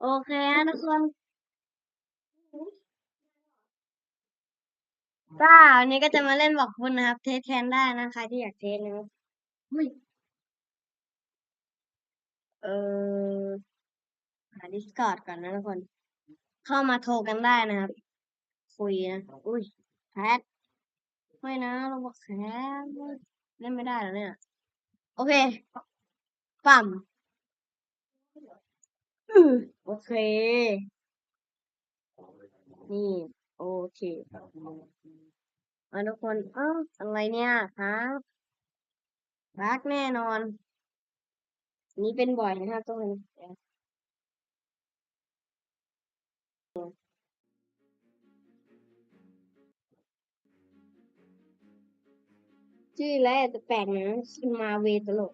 โอเคนะทุกคนก็วันนี้ก็จะมาเล่นบอกคุณนะครับ เทสแคนได้นะใครที่อยากเทสนะครับอุ้ยเออหา Discord ก่อนนะทุกคน เข้ามาโทรกันได้นะครับ คุยนะ อุ้ยแพทไม่นะเราบอกแคทเล่นไม่ได้แล้วเนี่ย โอเค ปั่มอือ โอเค นี่ โอเคมาทุกคนเอ้าอะไรเนี่ยครับบักแน่นอน นี่เป็นบ่อยนะครับทุกคนชื่ออะไรอาจะแปลกนะชื่อมาเวตลก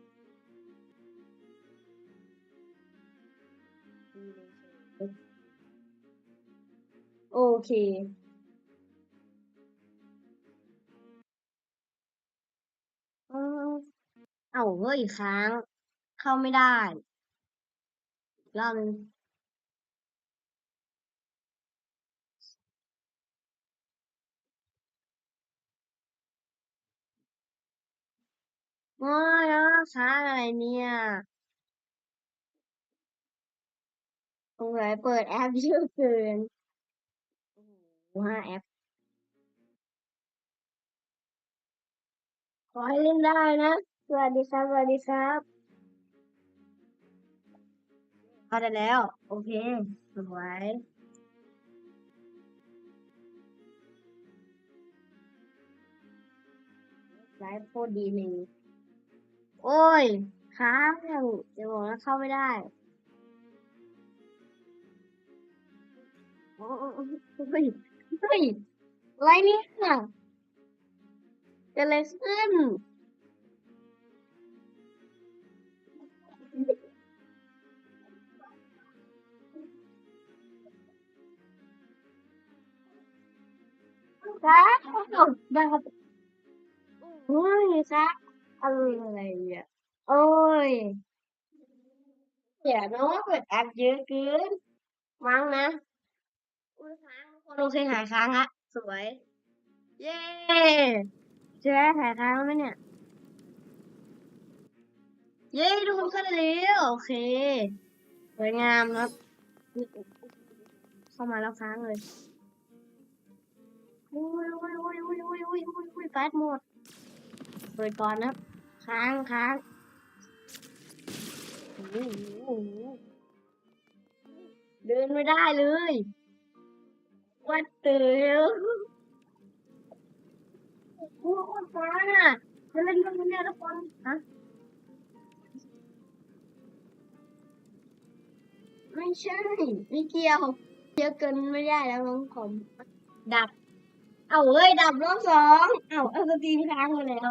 โอเคเออเอ้าเฮ้ยค้าง เข้าไม่ได้อีกรอบนึงโอ้ยแล้วค้างอะไรเนี่ยสงสัยเปิดแอปเยอะเกิน หห้าแอปขอให้เล่นได้นะ สวัสดีครับ สวัสดีครับเข้าได้แล้ว โอเค สวยไลฟ์โคตรดีเลยโอ้ยค้างเดี๋ยวบอกนะเข้าไม่ได้โอ้ย เฮ้ยเฮ้ยอะไรเนี่ยเกิดอะไรขึ้นครับได้ครับโอ้ยครับอะไรเนี่ยโอ้ยอย่าน้องเปิดแอปเยอะเกินมั้งนะ อุ้ยค้างทุกคนโอเคหายค้างฮะสวย เย้เจอหายค้างแล้วไหมเนี่ย เย้ทุกคนเข้าได้แล้วโอเคสวยงามครับเข้ามาแล้วค้างเลยอุ้ยอุ้ยอุ้ยอุ้ยอุ้ยอุ้ยอุ้ยอุ้ยแฟตหมดเปิดก่อนนะครับ ค้างค้างเดินไม่ได้เลย วัดเตอร์โอ้คนฟ้าน่ะจะเล่นกันเนี่ยทุกคนฮะไม่ใช่ไม่เกี่ยวเยอะเกินไม่ได้แล้วน้องผมดับ เอาเอ้ยดับรอบสองเอาเอาสตรีมค้างไปแล้ว